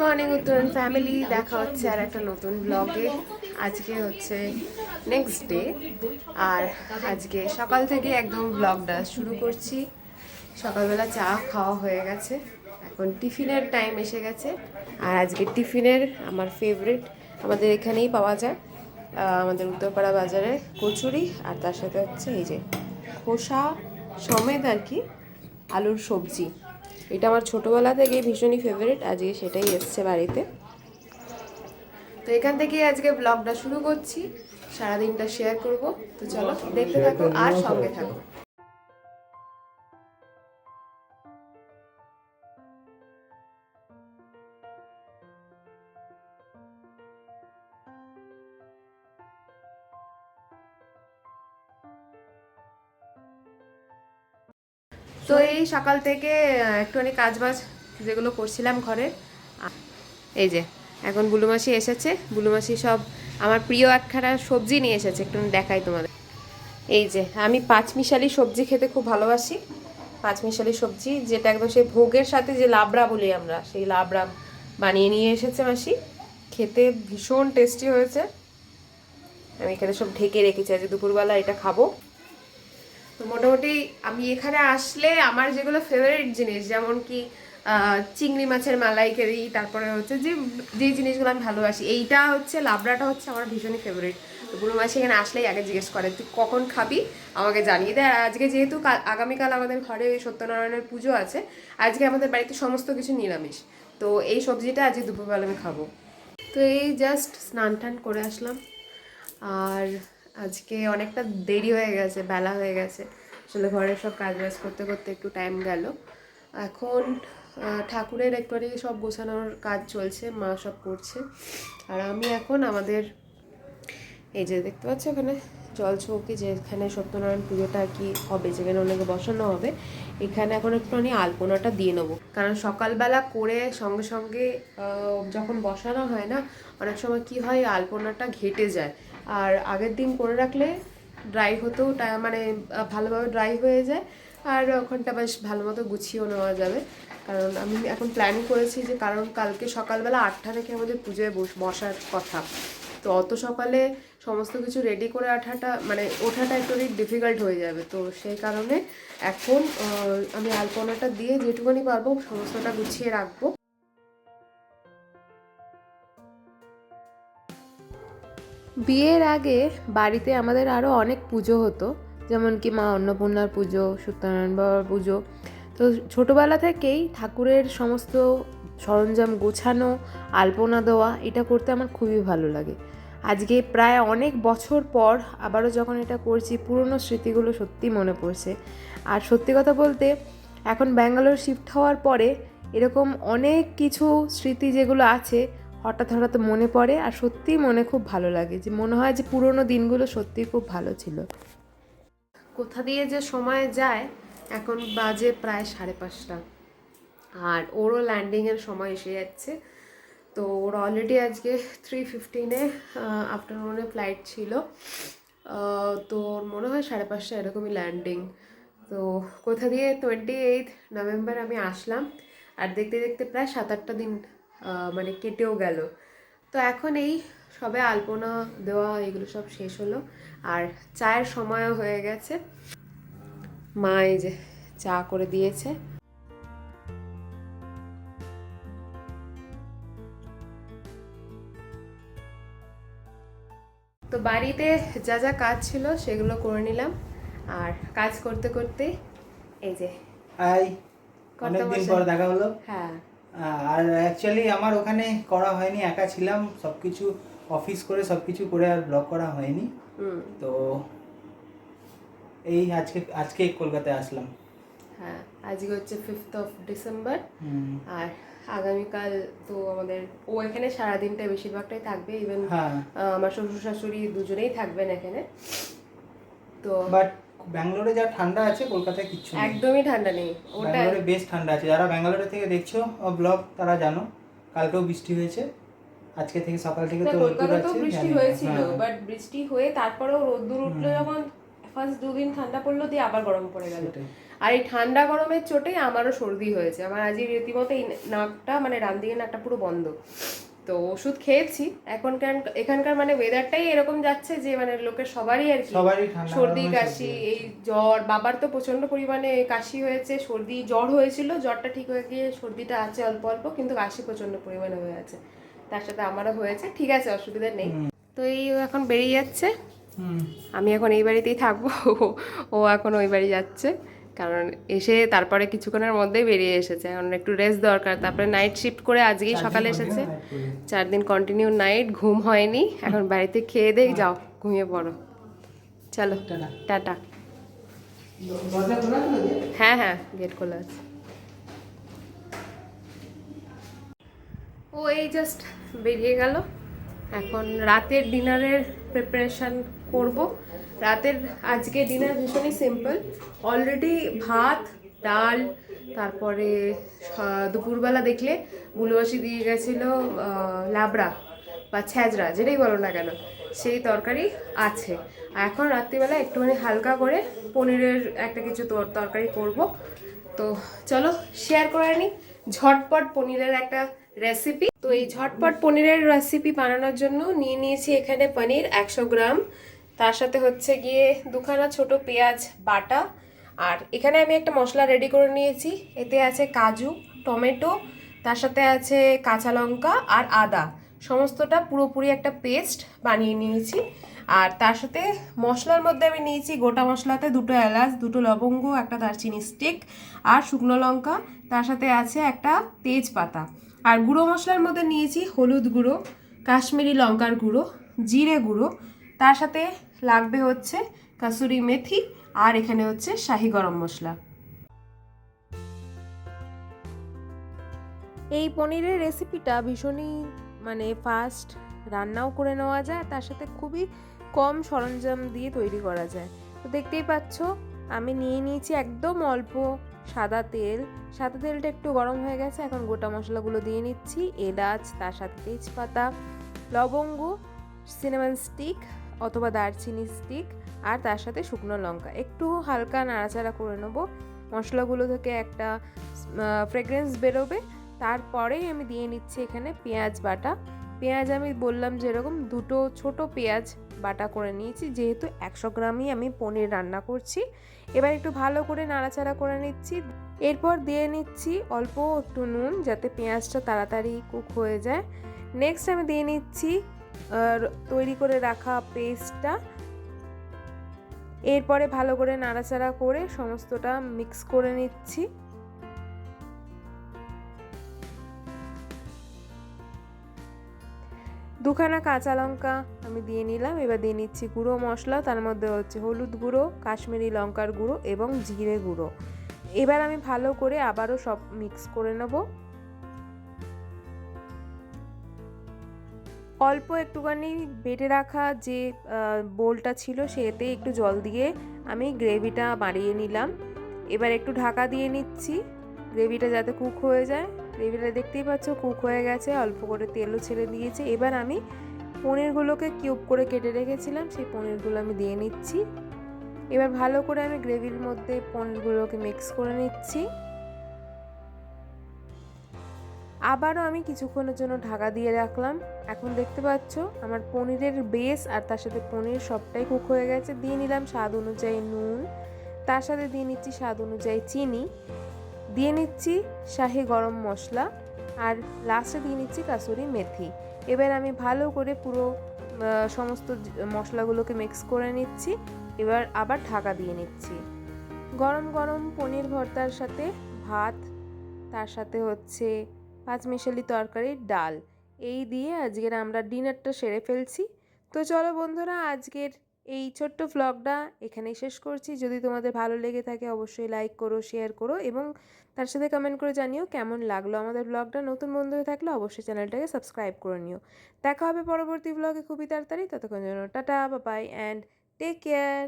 Morning, উত্তরণ family দেখা হচ্ছে আর একটা নতুন ব্লগে আজকে হচ্ছে নেক্সট ডে আর আজকে সকাল থেকে একদম ব্লগটা শুরু করছি। সকালবেলা চা খাওয়া হয়ে গেছে। এখন টিফিনের টাইম এসে গেছে। আর আজকে টিফিনের আমার ফেভারিট আমাদের এখানেই পাওয়া যায়। আমাদের উত্তরপাড়া বাজারে কচুরি। আর তার সাথে হচ্ছে এই যে খোসা সমেত আর কি আলুর সবজি। এটা আমার ছোটোবেলা থেকে ভীষণই ফেভারিট আজকে সেটাই এসছে বাড়িতে। তো এখান থেকে আজকে ব্লগটা শুরু করছি, সারাদিনটা শেয়ার করব। তো চলো, দেখতে থাকো আর সঙ্গে থাকো। তো এই সকাল থেকে একটুখানি কাজ বাজ যেগুলো করছিলাম ঘরে এই যে, এখন বুলুমাসি এসেছে। বুলুমাসি সব আমার প্রিয় একখানা সবজি নিয়ে এসেছে একটু দেখাই তোমাদের। এই যে, আমি পাঁচমিশালি সবজি খেতে খুব ভালোবাসি। পাঁচমিশালি সবজি, যেটা একদম সেই ভোগের সাথে যে লাবড়া বলি আমরা, সেই লাবড়া বানিয়ে নিয়ে এসেছে মাসি। খেতে ভীষণ টেস্টি হয়েছে। আমি এখানে সব ঢেকে রেখেছি আজ দুপুরবেলা এটা খাব। তো মোটামুটি আমি এখানে আসলে আমার যেগুলো ফেভারিট জিনিস, যেমন কি চিংড়ি মাছের মালাইকারি, তারপরে হচ্ছে যে যে জিনিসগুলো আমি ভালোবাসি, এইটা হচ্ছে, লাবড়াটা হচ্ছে আমার ভীষণই ফেভারিট তো বুড়ো মাছ এখানে আসলেই আগে জিজ্ঞেস করে, তুই কখন খাবি? আমাকে জানিয়ে দেয়। আজকে যেহেতু কাল আগামীকাল আমাদের ঘরে ওই সত্যনারায়ণের পুজো আছে, আজকে আমাদের বাড়িতে সমস্ত কিছু নিরামিষ। তো এই সবজিটা আজকে দুপুরবেলা আমি খাব। তো এই জাস্ট স্নান টান করে আসলাম। আর আজকে অনেকটা দেরি হয়ে গেছে, বেলা হয়ে গেছে। আসলে ঘরের সব কাজ বাজ করতে করতে একটু টাইম গেল। এখন ঠাকুরের একটুখানি সব গোছানোর কাজ চলছে, মা সব করছে। আর আমি এখন আমাদের, এই যে দেখতে পাচ্ছ এখানে? জল চৌকি যেখানে সত্যনারায়ণ পুজোটা আর কি হবে, যেখানে ওনাকে বসানো হবে, এখানে এখন একটুখানি আলপনাটা দিয়ে নেব। কারণ সকালবেলা করে সঙ্গে সঙ্গে যখন বসানো হয় না, অনেক সময় কি হয়, আলপনাটা ঘেটে যায়। আর আগের দিন করে রাখলে ড্রাই হতেও মানে ভালোভাবে ড্রাই হয়ে যায়। আর ওখানটা বেশ ভালো মতো গুছিয়েও নেওয়া যাবে। কারণ আমি এখন প্ল্যানিং করেছি যে, কারণ কালকে সকালবেলা আটটা থেকে আমাদের পুজোয় বস, বসার কথা। তো অত সকালে সমস্ত কিছু রেডি করে আঠাটা মানে ওঠাটা একটু ডিফিকাল্ট হয়ে যাবে। তো সেই কারণে এখন আমি আলপনাটা দিয়ে যেটুকুনি পারব সমস্তটা গুছিয়ে রাখব। বিয়ের আগে বাড়িতে আমাদের আরও অনেক পুজো হতো, যেমন কি মা অন্নপূর্ণার পুজো, সত্যনারায়ণ বাবার পুজো। তো ছোটোবেলা থেকেই ঠাকুরের সমস্ত সরঞ্জাম গোছানো, আলপনা দেওয়া, এটা করতে আমার খুবই ভালো লাগে। আজকে প্রায় অনেক বছর পর আবারও যখন এটা করছি, পুরনো স্মৃতিগুলো সত্যি মনে পড়ছে। আর সত্যি কথা বলতে, এখন ব্যাঙ্গালোর শিফট হওয়ার পরে এরকম অনেক কিছু স্মৃতি যেগুলো আছে, হঠাৎ হঠাৎ মনে পড়ে আর সত্যিই মনে খুব ভালো লাগে যে মনে হয় যে পুরনো দিনগুলো সত্যিই খুব ভালো ছিল। কোথা দিয়ে যে সময় যায়, এখন বাজে প্রায় সাড়ে পাঁচটা। আর ওরও ল্যান্ডিংয়ের সময় এসে যাচ্ছে। তো ওর অলরেডি আজকে থ্রি ফিফটিনে আফটারনুনে ফ্লাইট ছিল। তো ওর মনে হয় সাড়ে পাঁচটা এরকমই ল্যান্ডিং তো কোথা দিয়ে টোয়েন্টি এইট নভেম্বর আমি আসলাম। আর দেখতে দেখতে প্রায় সাত আটটা দিন মানে কেটেও গেল। তো এখন এই সবে আলপনা দেওয়া এগুলো সব শেষ হলো। আর চায়ের সময়ও হয়ে গেছে। মা এই যে চা করে দিয়েছে। বাড়িতে যা যা কাজ ছিল সেগুলো করে নিলাম। আর কাজ করতে করতে এই যে হাই অনেকদিন পর দেখা হলো। হ্যাঁ। আর অ্যাকচুয়ালি আমার ওখানে করা হয়নি একা ছিলাম সব কিছু অফিস করে সব কিছু করে আর ব্লগ করা হয়নি। তো এই আজকে আজকে কলকাতায় আসলাম। হ্যাঁ আজকে হচ্ছে ফিফথ অফ ডিসেম্বর আর আগামীকাল তো আমাদের ও এখানে সারাদিনটা বেশিরভাগটাই থাকবে ইভেন হ্যাঁ। আমার শ্বশুর শাশুড়ি দুজনেই থাকবেন এখানে। তো বাট ব্যাঙ্গালোরে যা ঠান্ডা আছে কলকাতায় কিচ্ছু একদমই ঠান্ডা নেই। ওটা ব্যাঙ্গালোরে বেশ ঠান্ডা আছে। যারা ব্যাঙ্গালোরে থেকে দেখছ ব্লগ তারা জানো কালকেও বৃষ্টি হয়েছে। আজকে থেকে সকাল থেকে তো রোদ্দুর আছে বৃষ্টি হয়েছিল হ্যাঁ। বাট বৃষ্টি হয়ে তারপরেও রোদ্দুর উঠল যখন ফার্স্ট দুদিন ঠান্ডা পড়ল দিয়ে আবার গরম পড়ে গেল। আর এই ঠান্ডা গরমের চোটে আমারও সর্দি হয়েছে। আমার আজকে রীতিমতো এই নাকটা মানে ডান দিকে নাকটা পুরো বন্ধ। তো ওষুধ খেয়েছি। এখনকার এখানকার মানে ওয়েদারটাই এরকম যাচ্ছে যে মানে লোকের সবারই আর কি সর্দি কাশি এই জ্বর বাবার তো প্রচণ্ড পরিমাণে কাশি হয়েছে সর্দি জ্বর হয়েছিল জ্বরটা ঠিক হয়ে গিয়ে সর্দিটা আছে অল্প অল্প কিন্তু কাশি প্রচণ্ড পরিমাণে হয়ে আছে। তার সাথে আমারও হয়েছে। ঠিক আছে অসুবিধা নেই। তো এই এখন বেরিয়ে যাচ্ছে। আমি এখন এই বাড়িতেই থাকব। ও এখন ওই বাড়ি যাচ্ছে। কারণ এসে তারপরে কিছুক্ষণের মধ্যেই বেরিয়ে এসেছে। এখন একটু রেস্ট দরকার। তারপরে নাইট শিফট করে আজকেই সকালে এসেছে। চার দিন কন্টিনিউ নাইট ঘুম হয়নি। এখন বাড়িতে খেয়ে দেই যাও ঘুমিয়ে পড়ো। চলো টাটা। হ্যাঁ হ্যাঁ গেট খোলা আছে। ও এই জাস্ট বেরিয়ে গেল। এখন রাতের ডিনারের প্রিপারেশন করব। রাতের আজকে ডিনার ভীষণই সিম্পল অলরেডি ভাত, ডাল, তারপরে দুপুরবেলা দেখলে বুলবাসি দিয়ে গেছিল লাবড়া বা ছ্যাজরা, যেটাই বলো না কেন, সেই তরকারি আছে। এখন রাত্রিবেলা একটুখানি হালকা করে পনিরের একটা কিছু তরকারি করব। তো চলো শেয়ার করে নিই ঝটপট পনিরের একটা রেসিপি তো এই ঝটপট পনিরের রেসিপি বানানোর জন্য নিয়ে নিয়েছি এখানে পনির একশো গ্রাম। তার সাথে হচ্ছে গিয়ে দুখানা ছোট পেঁয়াজ বাটা। আর এখানে আমি একটা মশলা রেডি করে নিয়েছি। এতে আছে কাজু, টমেটো, তার সাথে আছে কাঁচা লঙ্কা আর আদা। সমস্তটা পুরোপুরি একটা পেস্ট বানিয়ে নিয়েছি। আর তার সাথে মশলার মধ্যে আমি নিয়েছি গোটা মশলাতে দুটো এলাচ, দুটো লবঙ্গ, একটা দারচিনি স্টিক আর শুকনো লঙ্কা। তার সাথে আছে একটা তেজপাতা। আর গুঁড়ো মশলার মধ্যে নিয়েছি হলুদ গুঁড়ো, কাশ্মীরি লঙ্কার গুঁড়ো, জিরে গুঁড়ো। তার সাথে লাগবে হচ্ছে কাসুরি মেথি আর এখানে হচ্ছে শাহি গরম মশলা। এই পনিরের রেসিপিটা ভীষণই মানে ফাস্ট রান্নাও করে নেওয়া যায়, তার সাথে খুবই কম সরঞ্জাম দিয়ে তৈরি করা যায়। তো দেখতেই পাচ্ছ, আমি নিয়ে নিয়েছি একদম অল্প সাদা তেল। সাদা তেলটা একটু গরম হয়ে গেছে, এখন গোটা মশলাগুলো দিয়ে নিচ্ছি। এলাচ, তার সাথে তেজপাতা, লবঙ্গ সিনেমান স্টিক অথবা দারচিনি স্টিক আর তার সাথে শুকনো লঙ্কা। একটু হালকা নাড়াচাড়া করে নেব। মশলাগুলো থেকে একটা ফ্রেগরেন্স বেরোবে। তারপরেই আমি দিয়ে নিচ্ছি এখানে পেঁয়াজ বাটা। পেঁয়াজ আমি বললাম যেরকম দুটো ছোট পেঁয়াজ বাটা করে নিয়েছি। যেহেতু একশো গ্রামই আমি পনির রান্না করছি। এবার একটু ভালো করে নাড়াচাড়া করে নিচ্ছি। এরপর দিয়ে নিচ্ছি অল্প একটু নুন যাতে পেঁয়াজটা তাড়াতাড়ি কুক হয়ে যায়। নেক্সট আমি দিয়ে নিচ্ছি তৈরি করে রাখা পেস্টটা। এরপরে ভালো করে নাড়াচাড়া করে সমস্তটা মিক্স করে নিচ্ছি। দুখানা কাঁচা লঙ্কা আমি দিয়ে নিলাম, এবার দিয়ে নিচ্ছি গুঁড়ো মশলা, তার মধ্যে হচ্ছে হলুদ গুঁড়ো, কাশ্মীরি লঙ্কার গুঁড়ো এবং জিরে গুঁড়ো। এবার আমি ভালো করে আবারও সব মিক্স করে নেব। অল্প একটুখানি বেটে রাখা যে বোলটা ছিল সেতে একটু জল দিয়ে আমি গ্রেভিটা বাড়িয়ে নিলাম। এবার একটু ঢাকা দিয়ে নিচ্ছি, গ্রেভিটা যাতে কুক হয়ে যায়। গ্রেভিটা দেখতেই পাচ্ছ, কুক হয়ে গেছে, অল্প করে তেলও ছেড়ে দিয়েছে। এবার আমি পনিরগুলোকে কিউব করে কেটে রেখেছিলাম, সেই পনিরগুলো আমি দিয়ে নিচ্ছি। এবার ভালো করে আমি গ্রেভির মধ্যে পনিরগুলোকে মিক্স করে নিচ্ছি। আবারও আমি কিছুক্ষণের জন্য ঢাকা দিয়ে রাখলাম। এখন দেখতে পাচ্ছ, আমার পনিরের বেস আর তার সাথে পনির সবটাই কুক হয়ে গেছে। দিয়ে নিলাম স্বাদ অনুযায়ী নুন, তার সাথে দিয়ে নিচ্ছি স্বাদ অনুযায়ী চিনি। দিয়ে নিচ্ছি শাহি গরম মশলা আর লাস্টে দিয়ে নিচ্ছি কাসুরি মেথি। এবার আমি ভালো করে পুরো সমস্ত মশলাগুলোকে মিক্স করে নিচ্ছি। এবার আবার ঢাকা দিয়ে নিচ্ছি। গরম গরম পনির ভর্তার সাথে ভাত, তার সাথে হচ্ছে পাঁচমিশালি তরকারির ডাল। এই দিয়ে আজকের আমরা ডিনারটা সেরে ফেলছি। তো চলো বন্ধুরা, আজকের এই ছোট্ট ভ্লগটা এখানেই শেষ করছি। যদি তোমাদের ভালো লেগে থাকে অবশ্যই লাইক করো শেয়ার করো এবং তার সাথে কমেন্ট করে জানিও কেমন লাগল আমাদের ব্লগটা নতুন বন্ধু হয়ে থাকলে অবশ্যই চ্যানেলটাকে সাবস্ক্রাইব করে নিও। দেখা হবে পরবর্তী ব্লগে খুবই তাড়াতাড়ি। ততক্ষণ জন্য টাটা বা বাই অ্যান্ড টেক কেয়ার